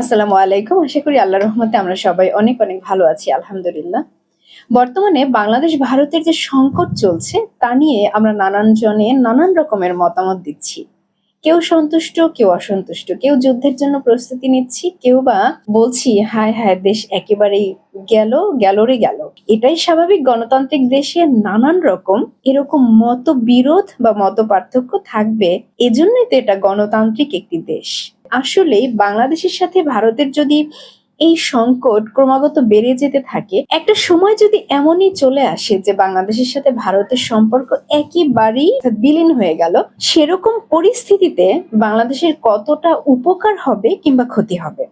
আসসালামু আলাইকুম। আশা করি আল্লাহ রহমতে আমরা সবাই অনেক অনেক ভালো আছি, আলহামদুলিল্লাহ। বর্তমানে বাংলাদেশ ভারতের যে সংকট চলছে, তা নিয়ে আমরা নানান জনে নানান রকমের মতামত দিচ্ছি। কেউ সন্তুষ্ট, কেউ অসন্তুষ্ট, কেউ যুদ্ধের জন্য প্রস্তুতি নিচ্ছি, কেউ বা বলছি, হায় হায়, দেশ একেবারেই গেল গেলরে গেল। এটাই স্বাভাবিক, গণতান্ত্রিক দেশে নানান রকম এরকম মতবিরোধ বা মত পার্থক্য থাকবে। এজন্যই তো এটা গণতান্ত্রিক একটি দেশ। আসলেই বাংলাদেশের সাথে ভারতের যদি এই সংকট ক্রমাগত বেড়ে যেতে থাকে, একটা সময় যদি এমনই চলে আসে যে বাংলাদেশের সাথে ভারতের সম্পর্ক একেবারেই বিলীন হয়ে গেল, সেরকম পরিস্থিতিতে বাংলাদেশের কতটা উপকার হবে কিংবা ক্ষতি হবে?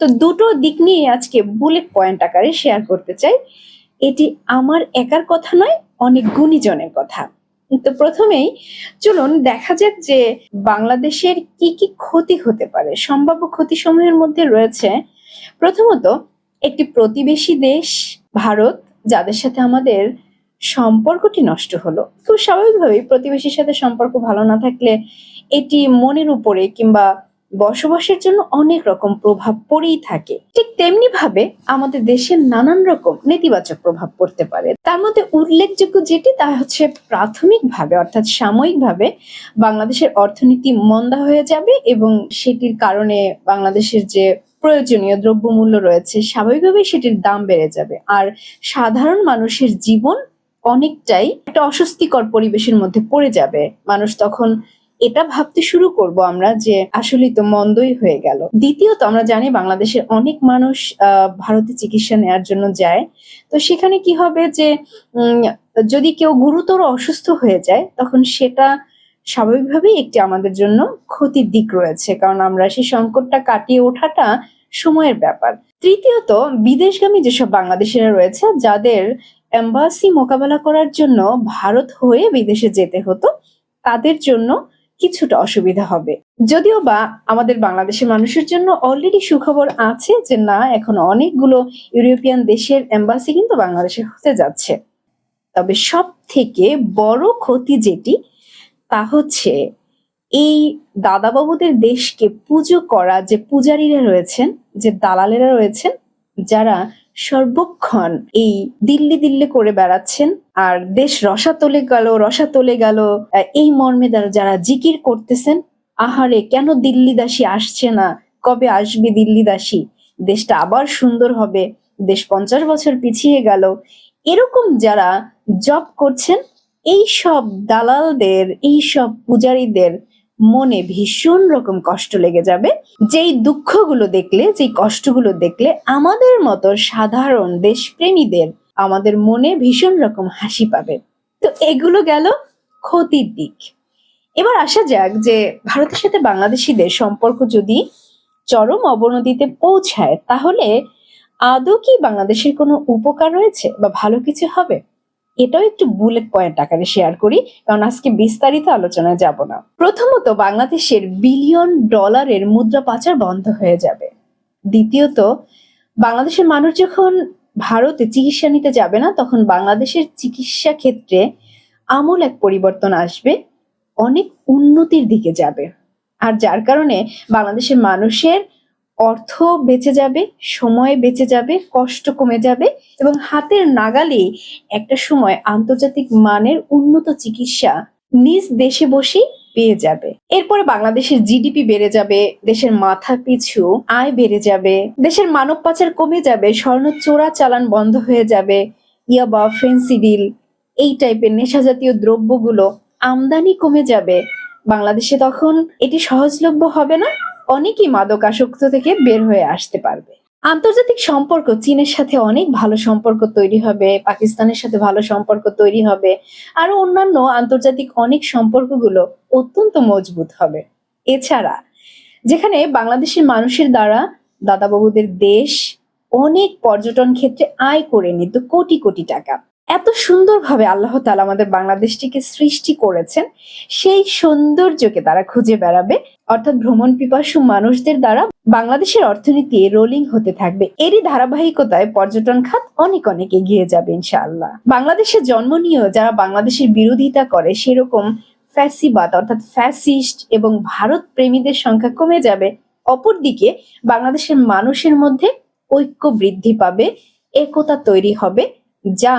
তো দুটো দিক নিয়ে আজকে বুলেট পয়েন্ট আকারে শেয়ার করতে চাই। এটি আমার একার কথা নয়, অনেক গুণীজনের কথা। তো প্রথমেই চলুন দেখা যাক যে বাংলাদেশের কি কি ক্ষতি হতে পারে, সম্ভাব্য ক্ষতি সমূহের মধ্যে রয়েছে প্রথমত একটি প্রতিবেশী দেশ, ভারত, যাদের সাথে আমাদের সম্পর্কটি নষ্ট হলো। খুব স্বাভাবিকভাবেই প্রতিবেশীর সাথে সম্পর্ক ভালো না থাকলে এটি মনের উপরে কিংবা বসবাসের জন্য অনেক রকম প্রভাব পড়েই থাকে। ঠিক তেমনি ভাবে আমাদের দেশের নানান রকম নেতিবাচক প্রভাব পড়তে পারে। তার মধ্যে উল্লেখযোগ্য যেটি তা হচ্ছে প্রাথমিকভাবে অর্থাৎ সাময়িকভাবে বাংলাদেশের অর্থনীতি মন্দা হয়ে যাবে এবং সেটির কারণে বাংলাদেশের যে প্রয়োজনীয় দ্রব্যমূল্য রয়েছে, স্বাভাবিকভাবেই সেটির দাম বেড়ে যাবে। আর সাধারণ মানুষের জীবন অনেকটাই একটা অস্বস্তিকর পরিবেশের মধ্যে পড়ে যাবে। মানুষ তখন এটা ভাবতে শুরু করব আমরা যে আসলেই তো মন্দই হয়ে গেল। দ্বিতীয়ত আমরা জানি বাংলাদেশের অনেক মানুষ ভারতে চিকিৎসা নেওয়ার জন্য যায়। তো সেখানে কি হবে যে যদি কেউ গুরুতর অসুস্থ হয়ে যায়, তখন সেটা স্বাভাবিকভাবেই একটি আমাদের জন্য ক্ষতির দিক রয়েছে। কারণ আমরা সেই সংকটটা কাটিয়ে ওঠাটা সময়ের ব্যাপার। তৃতীয়ত, বিদেশগামী যেসব বাংলাদেশিরা রয়েছে, যাদের এম্বাসি মোকাবেলা করার জন্য ভারত হয়ে বিদেশে যেতে হতো, তাদের জন্য কিছুটা অসুবিধা হবে। যদিও বা আমাদের বাংলাদেশের মানুষের জন্য অলরেডি সুখবর আছে যে, না, এখন অনেকগুলো ইউরোপিয়ান দেশের এম্বাসি কিন্তু বাংলাদেশে হতে যাচ্ছে। তবে সব থেকে বড় ক্ষতি যেটি, তা হচ্ছে এই দাদাবাবুদের দেশকে পুজো করা যে পূজারীরা রয়েছেন, যে দালালেরা রয়েছেন, যারা সর্বক্ষণ এই দিল্লি দিল্লি করে বেড়াচ্ছেন। আর দেশ রসাতলে গেল রসাতলে গেল এই মর্মে যারা জিকির করতেছেন, আহারে, কেন দিল্লি দাসী আসছে না? কবে আসবে দিল্লি দাসী? দেশটা আবার সুন্দর হবে, দেশ পঞ্চাশ বছর পিছিয়ে গেল। এরকম যারা জব করছেন, এই সব দালালদের, এই সব পূজারীদের মনে ভীষণ রকম কষ্ট লেগে যাবে। যেই দুঃখগুলো দেখলে, যেই কষ্টগুলো দেখলে আমাদের মতো সাধারণ দেশপ্রেমীদের আমাদের মনে ভীষণ রকম হাসি পাবে। তো এগুলো গেল ক্ষতির দিক। এবার আসা যাক যে ভারতের সাথে বাংলাদেশিদের সম্পর্ক যদি চরম অবনতিতে পৌঁছায়, তাহলে আদৌ কি বাংলাদেশের কোনো উপকার রয়েছে বা ভালো কিছু হবে? এটাও একটু বুলেট পয়েন্ট আকারে শেয়ার করি, কারণ আজকে বিস্তারিত আলোচনায় যাব না। প্রথমত, বাংলাদেশের বিলিয়ন ডলারের মুদ্রা পাচার বন্ধ হয়ে যাবে। দ্বিতীয়ত, বাংলাদেশের মানুষ যখন ভারতে চিকিৎসা নিতে যাবে না, তখন বাংলাদেশের চিকিৎসা ক্ষেত্রে আমূল এক পরিবর্তন আসবে, অনেক উন্নতির দিকে যাবে। আর যার কারণে বাংলাদেশের মানুষের অর্থ বেঁচে যাবে, সময় বেঁচে যাবে, কষ্ট কমে যাবে এবং হাতের নাগালে একটা সময় আন্তর্জাতিক মানের উন্নত চিকিৎসা নিজ দেশে বসেই পেয়ে যাবে। এরপরে বাংলাদেশের জিডিপি বেড়ে যাবে, দেশের মাথা পিছু আয় বেড়ে যাবে, দেশের মানব পাচার কমে যাবে, স্বর্ণ চোরা চালান বন্ধ হয়ে যাবে ইয়াবা ফেন্সিডিল এই টাইপের নেশা জাতীয় দ্রব্যগুলো আমদানি কমে যাবে। বাংলাদেশে তখন এটি সহজলভ্য হবে না? অনেকেই মাদকাসক্ত থেকে বের হয়ে আসতে পারবে। আন্তর্জাতিক সম্পর্ক চীনের সাথে অনেক ভালো সম্পর্ক তৈরি হবে, পাকিস্তানের সাথে ভালো সম্পর্ক তৈরি হবে আরও অন্যান্য আন্তর্জাতিক অনেক সম্পর্কগুলো অত্যন্ত মজবুত হবে। এছাড়া, যেখানে বাংলাদেশের মানুষের দ্বারা দাদাবাবুদের দেশ অনেক পর্যটন ক্ষেত্রে আয় করে নিত কোটি কোটি টাকা। এত সুন্দরভাবে আল্লাহ তাআলা আমাদের বাংলাদেশটিকে সৃষ্টি করেছেন, সেই সৌন্দর্যকে তারা খুঁজে বেড়াবে। অর্থাৎ ভ্রমণ পিপাসু মানুষদের দ্বারা বাংলাদেশের অর্থনীতি রোলিং হতে থাকবে। এরই ধারাবাহিকতায় পর্যটন খাত অনেক অনেক এগিয়ে যাবে ইনশাআল্লাহ। বাংলাদেশে জন্ম নিয়েও যারা বাংলাদেশের বিরোধিতা করে, সেরকম ফ্যাসিবাদ অর্থাৎ ফ্যাসিস্ট এবং ভারত প্রেমীদের সংখ্যা কমে যাবে। অপরদিকে বাংলাদেশের মানুষের মধ্যে ঐক্য বৃদ্ধি পাবে, একতা তৈরি হবে, যা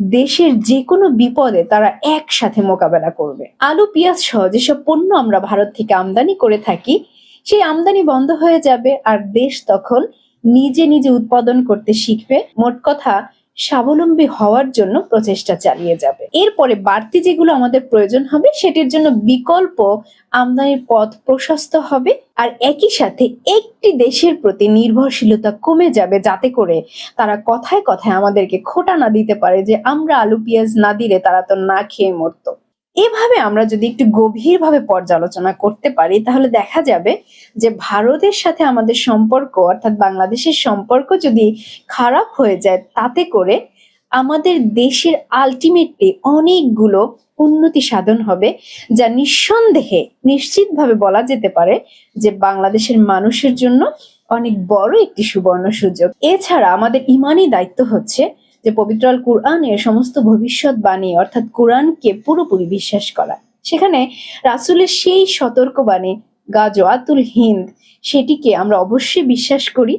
দেশের যে কোনো বিপদে তারা একসাথে মোকাবেলা করবে। আলু, পেঁয়াজ সহ যেসব পণ্য আমরা ভারত থেকে আমদানি করে থাকি, সেই আমদানি বন্ধ হয়ে যাবে আর দেশ তখন নিজে নিজে উৎপাদন করতে শিখবে। মোট কথা স্বাবলম্বী হওয়ার জন্য প্রচেষ্টা চালিয়ে যাবে। এরপরে বাড়তি যেগুলো আমাদের প্রয়োজন হবে, সেটির জন্য বিকল্প আমদানির পথ প্রশস্ত হবে। আর একই সাথে একটি দেশের প্রতি নির্ভরশীলতা কমে যাবে, যাতে করে তারা কথায় কথায় আমাদেরকে খোটা না দিতে পারে যে, আমরা আলু, পেঁয়াজ না দিলে তারা তো না খেয়ে মরতো। এভাবে আমরা যদি একটু গভীরভাবে পর্যালোচনা করতে পারি, তাহলে দেখা যাবে যে ভারতের সাথে আমাদের সম্পর্ক, অর্থাৎ বাংলাদেশের সম্পর্ক যদি খারাপ হয়ে যায়, তাতে করে আমাদের দেশের আলটিমেটলি অনেকগুলো উন্নতি সাধন হবে, যা নিঃসন্দেহে নিশ্চিতভাবে বলা যেতে পারে যে বাংলাদেশের মানুষের জন্য অনেক বড় একটি সুবর্ণ সুযোগ। এছাড়া আমাদের ইমানই দায়িত্ব হচ্ছে যে পবিত্র আল কুরআনের সমস্ত ভবিষ্যৎবাণী অর্থাৎ কোরআনকে পুরোপুরি বিশ্বাস করা। সেখানে রাসূলের সেই সতর্কবাণী, গাজওয়াতুল হিন্দ, সেটিকে আমরা অবশ্যই বিশ্বাস করি।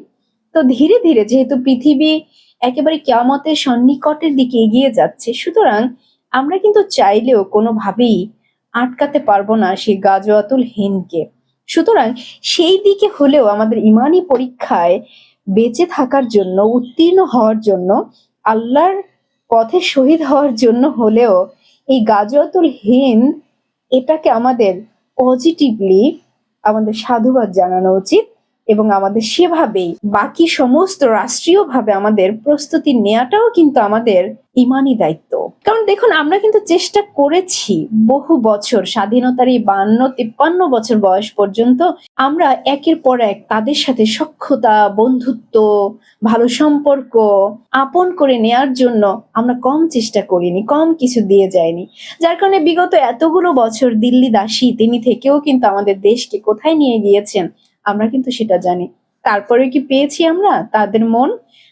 তো ধীরে ধীরে যেহেতু পৃথিবী একেবারে কেয়ামতের সন্নিকটের দিকে এগিয়ে যাচ্ছে, সুতরাং আমরা কিন্তু চাইলেও কোনোভাবেই আটকাতে পারব না সেই গাজওয়াতুল হিন্দকে। সুতরাং সেই দিকে হলেও আমাদের ইমানি পরীক্ষায় বেঁচে থাকার জন্য, উত্তীর্ণ হওয়ার জন্য আল্লাহর পথে শহীদ হওয়ার জন্য হলেও এই গাজরাতুল হিন্দ এটাকে আমাদের পজিটিভলি আমাদের সাধুবাদ জানানো উচিত। এবং আমাদের সেভাবেই বাকি সমস্ত রাষ্ট্রীয়ভাবে আমাদের প্রস্তুতি নেওয়াটাও কিন্তু আমাদের ইমানি দায়িত্ব। কারণ দেখুন, আমরা কিন্তু চেষ্টা করেছি বহু বছর, স্বাধীনতার এই বান্ন, তিপ্পান্ন বছর বয়স পর্যন্ত আমরা একের পর এক তাদের সাথে সক্ষতা বন্ধুত্ব, ভালো সম্পর্ক আপন করে নেয়ার জন্য আমরা কম চেষ্টা করিনি, কম কিছু দিয়ে যায়নি যার কারণে বিগত এতগুলো বছর দিল্লি দাসী, তিনি থেকেও কিন্তু আমাদের দেশকে কোথায় নিয়ে গিয়েছেন? আমরা কিন্তু সেটা জানি। তারপরে কি পেয়েছি আমরা? তাদের মন,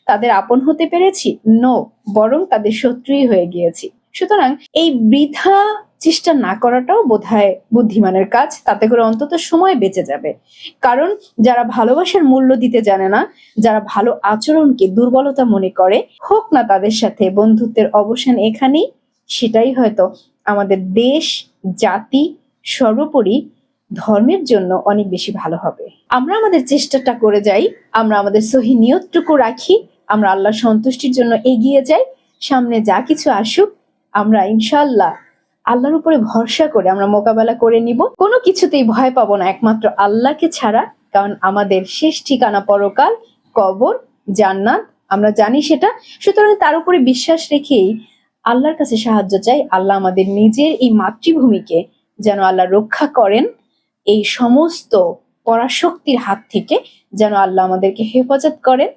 তাদের আপন হতে পেরেছি? নো বরং তাদের শত্রুই হয়ে গিয়েছি। সুতরাং এই বৃথা চেষ্টা না করাটাও বোধহয় বুদ্ধিমানের কাজ। তাতে করে অন্তত সময় বেঁচে যাবে। কারণ যারা ভালোবাসার মূল্য দিতে জানে না, যারা ভালো আচরণকে দুর্বলতা মনে করে, হোক না তাদের সাথে বন্ধুত্বের অবসান এখানেই, সেটাই হয়তো আমাদের দেশ, জাতি সর্বোপরি ধর্মের জন্য অনেক বেশি ভালো হবে। আমরা আমাদের চেষ্টাটা করে যাই, আমরা আমাদের সহি নিয়তটুকু রাখি, আমরা আল্লাহ সন্তুষ্টির জন্য এগিয়ে যাই, সামনে যা কিছু আসুক, আমরা ইনশাল্লাহ আল্লাহর উপরে ভরসা করে আমরা মোকাবেলা করে নিব। কোনো কিছুতেই ভয় পাবো না, একমাত্র আল্লাহকে ছাড়া, কারণ আমাদের শেষ ঠিকানা পরকাল, কবর, জান্নাত, আমরা জানি সেটা। সুতরাং তার উপরে বিশ্বাস রেখেই আল্লাহর কাছে সাহায্য চাই, আল্লাহ আমাদের নিজের এই মাতৃভূমিকে যেন আল্লাহ রক্ষা করেন। এই সমস্ত পরাশক্তির হাত থেকে যেন আল্লাহ আমাদেরকে হেফাজত করেন।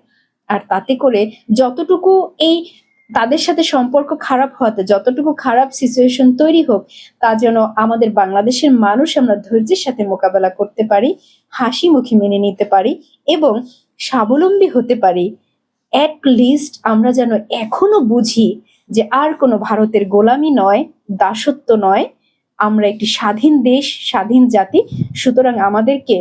আর তাতে করে যতটুকু এই তাদের সাথে সম্পর্ক খারাপ হওয়াতে, যতটুকু খারাপ সিচুয়েশন তৈরি হোক, তা যেন আমাদের বাংলাদেশের মানুষ আমরা ধৈর্যের সাথে মোকাবেলা করতে পারি, হাসি মুখে মেনে নিতে পারি এবং স্বাবলম্বী হতে পারি। অ্যাট লিস্ট আমরা যেন এখনও বুঝি যে আর কোনো ভারতের গোলামি নয়, দাসত্ব নয় আমরা একটি স্বাধীন দেশ, স্বাধীন জাতি, সুতরাং আমাদেরকে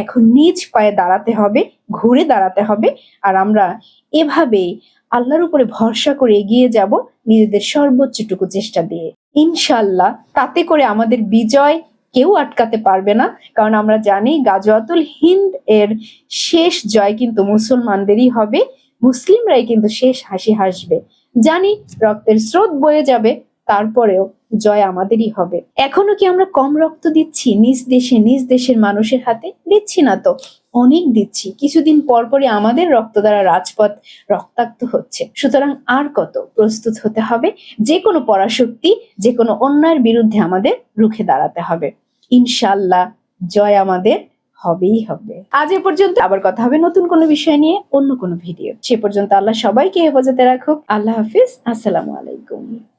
এখন নিজ পায়ে দাঁড়াতে হবে, ঘুরে দাঁড়াতে হবে, আর আমরা এভাবেই আল্লাহর উপরে ভরসা করে এগিয়ে যাব নিজেদের সর্বোচ্চটুকু চেষ্টা দিয়ে। ইনশাল্লাহ তাতে করে আমাদের বিজয় কেউ আটকাতে পারবে না, কারণ আমরা জানি গাজওয়াতুল হিন্দ এর শেষ জয় কিন্তু মুসলমানদেরই হবে, মুসলিমরাই কিন্তু শেষ হাসি হাসবে। জানি রক্তের স্রোত বয়ে যাবে, তারপরেও জয় আমাদেরই হবে। এখনও কি আমরা কম রক্ত দিচ্ছি? নিজ দেশে, নিজ দেশের মানুষের হাতে? দিচ্ছি না তো। অনেক দিচ্ছি। কিছুদিন পর পরই আমাদের রক্ত দ্বারা রাজপথ রক্তাক্ত হচ্ছে। সুতরাং আর কত প্রস্তুত হতে হবে? যে কোনো পরাশক্তি, যে কোনো অন্যায়ের বিরুদ্ধে আমাদের রুখে দাঁড়াতে হবে। ইনশাল্লাহ জয় আমাদের হবেই হবে। আজ এ পর্যন্ত। আবার কথা হবে নতুন কোনো বিষয় নিয়ে অন্য কোনো ভিডিও। সে পর্যন্ত আল্লাহ সবাইকে হেফাজতে রাখুক। আল্লাহ হাফিজ। আসসালামু আলাইকুম।